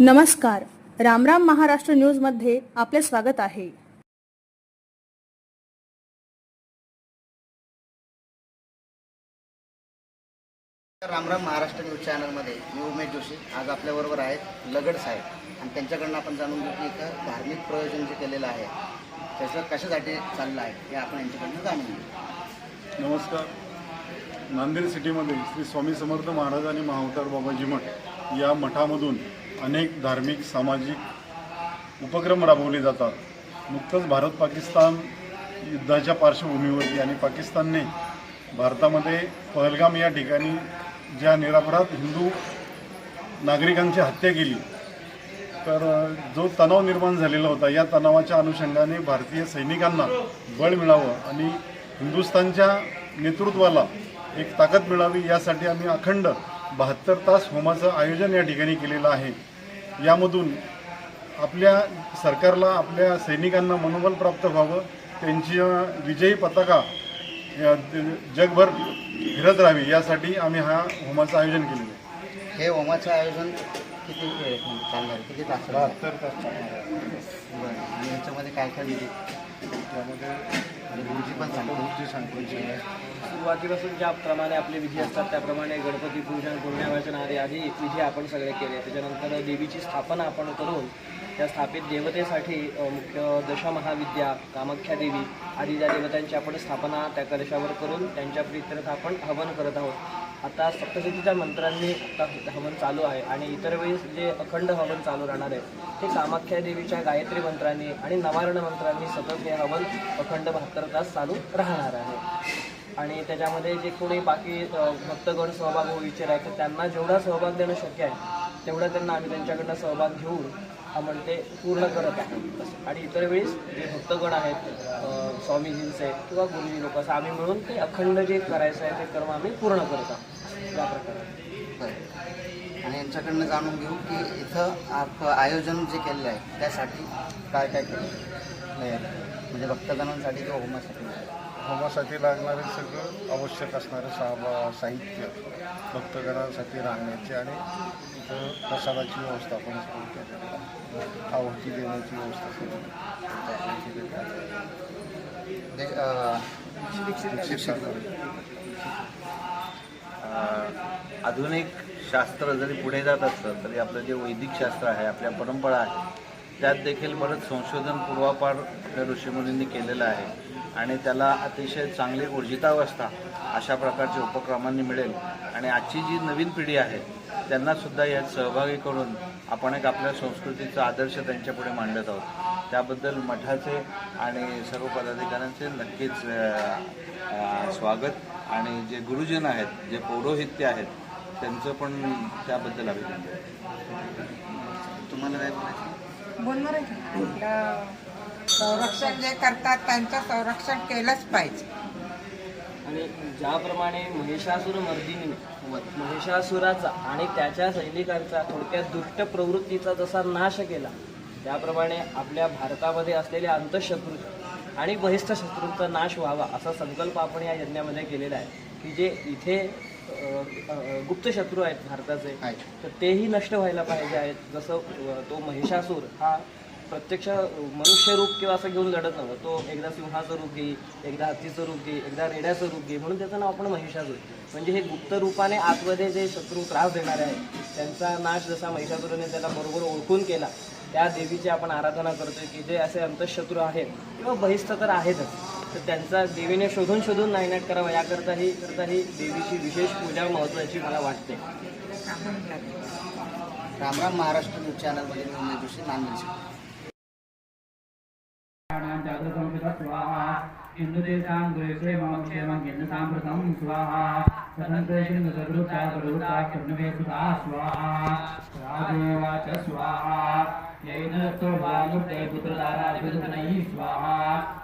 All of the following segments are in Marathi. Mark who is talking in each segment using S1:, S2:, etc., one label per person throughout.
S1: नमस्कार. रामराम महाराष्ट्र न्यूजमध्ये आपले स्वागत आहे.
S2: रामराम महाराष्ट्र न्यूज चॅनलमध्ये मी उमेश जोशी. आज आपल्याबरोबर आहेत लगड साहेब. आणि त्यांच्याकडनं आपण जाणून घेऊ की इथं धार्मिक प्रयोजन जे केलेलं आहे त्याचं कशासाठी चाललं आहे हे आपण यांच्याकडनं जाणून घेऊ.
S3: नमस्कार. नांदेड सिटीमध्ये श्री स्वामी समर्थ महाराज आणि महाअवतार बाबाजी मठ या मठामधून अनेक धार्मिक सामाजिक उपक्रम राबवले जातात. नुकतंच भारत पाकिस्तान युद्धाच्या पार्श्वभूमीवरती आणि पाकिस्तानने भारतामध्ये पहलगाम या ठिकाणी ज्या निरापराध हिंदू नागरिकांची हत्या केली तर जो तणाव निर्माण झालेला होता या तणावाच्या अनुषंगाने भारतीय सैनिकांना बळ मिळावं आणि हिंदुस्थानच्या नेतृत्वाला एक ताकद मिळावी यासाठी आम्ही अखंड बहात्तर तास होमाचं आयोजन या ठिकाणी केलेलं आहे. यामधून आपल्या सरकारला आपल्या सैनिकांना मनोबल प्राप्त व्हावं त्यांची विजयी पताका जगभर फिरत राहावी यासाठी आम्ही हा होमाचं आयोजन केलेलं आहे.
S2: हे होमाचं आयोजन किती चालणार? आहे? किती तास? बरं आणि याच्यामध्ये काय काय विधी
S3: त्यामध्ये
S2: आणि पण
S4: सुरुवातीपासून ज्याप्रमाणे आपले विधी असतात त्याप्रमाणे गणपती पूजन पुण्यावाचन आधी आधी विधी आपण सगळे केले. त्याच्यानंतर देवीची स्थापना आपण करून त्या स्थापित देवतेसाठी मुख्य दशमहाविद्या कामाख्या देवी आदी ज्या देवतांची आपण स्थापना त्या कलशावर करून त्यांच्या प्रित्यर्थ आपण हवन करत आहोत. आता सप्तशतीच्या मंत्रांनी आता हवन चालू आहे आणि इतर वेळेस जे अखंड हवन चालू राहणार आहे ते कामाख्या देवीच्या गायत्री मंत्रांनी आणि नवारण मंत्रांनी सतत हे हवन अखंड बहात्तर तास चालू राहणार आहे. आणि त्याच्यामध्ये जे कोणी बाकी भक्तगण सहभाग होऊ इच्छित आहेत तर त्यांना जेवढा सहभाग देणं शक्य आहे तेवढा त्यांना आम्ही त्यांच्याकडनं सहभाग घेऊन आपण ते पूर्ण करत आहे. आणि इतर वेळेस जे भक्तगण आहेत स्वामीजींचे किंवा गुरुजी लोक असं आम्ही मिळून ते अखंड जे करायचं आहे ते कर्म आम्ही पूर्ण करत आहोत. या प्रकारे.
S2: आणि यांच्याकडनं जाणून घेऊ की इथं आप आयोजन जे केलेलं आहे त्यासाठी काय काय केलं? म्हणजे भक्तगणांसाठी किंवा होमासाठी.
S3: होमासाठी लागणारे सगळं आवश्यक असणारे सा साहित्य भक्तगणांसाठी राहण्याचे आणि इथं प्रसादाची व्यवस्था पण केलेली आहे. आहुती देण्याची व्यवस्था केलेली आहे.
S5: आधुनिक शास्त्र जरी पुढे जात असलं तरी आपलं जे वैदिक शास्त्र आहे आपल्या परंपरा आहे त्यात देखील बरंच संशोधन पूर्वापार ऋषीमुनींनी केलेलं आहे. आणि त्याला अतिशय चांगली ऊर्जितावस्था अशा प्रकारच्या उपक्रमांनी मिळेल. आणि आजची जी नवीन पिढी आहे त्यांनासुद्धा यात सहभागी करून आपण एक आपल्या संस्कृतीचा आदर्श त्यांच्यापुढे मांडत आहोत. त्याबद्दल मठाचे आणि सर्व पदाधिकाऱ्यांचे नक्कीच स्वागत. आणि जे गुरुजन आहेत जे पौरोहित्य आहेत त्यांचं पण त्याबद्दल अभिनंदन.
S2: तुम्हाला काय म्हणायचं?
S6: बोलणार आहे की आपलं संरक्षण जे करतात त्यांचं संरक्षण केलंच पाहिजे.
S4: आणि ज्याप्रमाणे महिषासुर मर्दिनीने महिषासुराचा आणि त्याच्या सैनिकांचा थोडक्यात दुष्ट प्रवृत्तीचा जसा नाश केला त्याप्रमाणे आपल्या भारतामध्ये असलेले अंतशत्रू आणि बहिष्ठ शत्रूंचा नाश व्हावा असा संकल्प आपण या यज्ञामध्ये केलेला आहे. की जे इथे गुप्त शत्रू आहेत भारताचे. तर तेही नष्ट व्हायला पाहिजे आहेत. जसं तो महिषासूर हा प्रत्यक्ष मनुष्य रूप किंवा असं घेऊन लढत नव्हतं. तो एकदा सिंहाचं रूप घेई एकदा हत्तीचं रूप घेई एकदा रेड्याचं रूप घेई म्हणून त्याचं नाव आपण महिषासूर. म्हणजे हे गुप्त रूपाने आतमध्ये जे शत्रू त्रास देणारे आहेत त्यांचा नाश जसा महिषासुराने त्याला बरोबर ओळखून केला त्या देवीची आपण आराधना करतोय की जे असे अंतशत्रू आहेत किंवा बहिस्थ तर आहेतच. तर त्यांचा देवीने शोधून शोधून नायनाट करावा याकरता ही करता ही देवीची विशेष पूजा महत्त्वाची मला वाटते
S2: रामराम महाराष्ट्र न्यूज चॅनलमध्ये मी उमेश जोशी नांदेड.
S7: स्वाहा प्रथम स्वाहा सदृता स्वाहा राजेवाच येन स्वाहा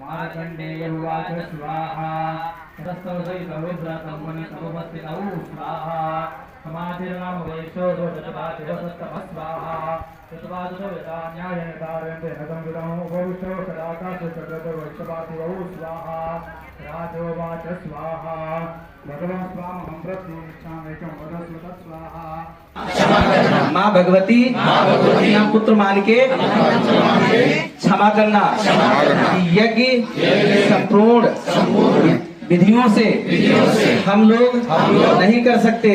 S7: मार्कण्डेय उवाच स्वाहा ततस्तौ सहितविभ्रतं स्वाहा समाधिर्नाम वैशो स्वाहा चतुर्वादशविधान्यायनितारयन्ते नतं विदमो उपविष्टो सदाकाशो चक्रतुर्वैशपातिवौ स्वाहा। राजोवाच स्वाहा भगवान्
S8: माँ भगवती? अपना पुत्र मान के क्षमा करना। यज्ञ संपूर्ण। विधियों से हम लोग नहीं कर सकते।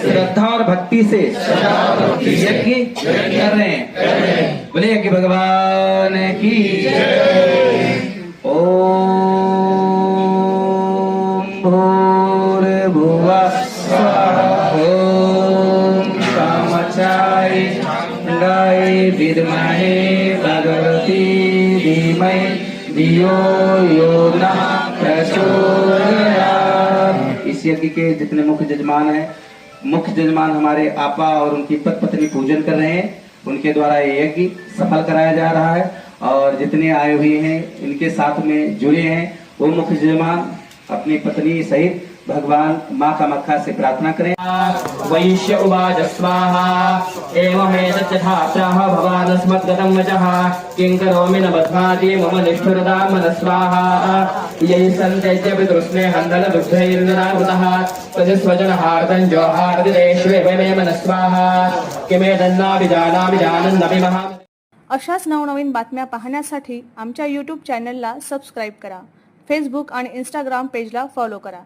S8: श्रद्धा और भक्ति से यज्ञ कर रहे हैं। बोले यज्ञ भगवान की धीमहि धियो यो न प्रचोदयात् इस यज्ञ के जितने मुख्य जजमान हैं, मुख्य जजमान हमारे आपा और उनकी पत पत्नी पूजन कर रहे हैं। उनके द्वारा ये यज्ञ सफल कराया जा रहा है और जितने आए हुए हैं, इनके साथ में जुड़े हैं, वो मुख्य जजमान अपनी पत्नी सहित भगवान माँ कामाख्या से प्रार्थना करें।
S9: वैश्य उवाच स्वाहा। एवमेतच्च छात्राः भवानस्मद्गतं वचः। किं करोमि न बध्वाति मम निष्ठुरतां मनः स्वाहा यैः सन्त्यज्य पितृस्ने हन्दलदुग्धैर्निरावृतः तजस्वजनहार्दं जोहार्दिदेष्वेव मे मनः स्वाहा किमेतन्नाभिजानामि जानन्नपि महा
S1: अशाच नवनवीन बातम्या पाहण्यासाठी आमच्या यूट्यूब चॅनलला सबस्क्राईब करा. फेसबुक आणि इंस्टाग्राम पेजला फॉलो करा.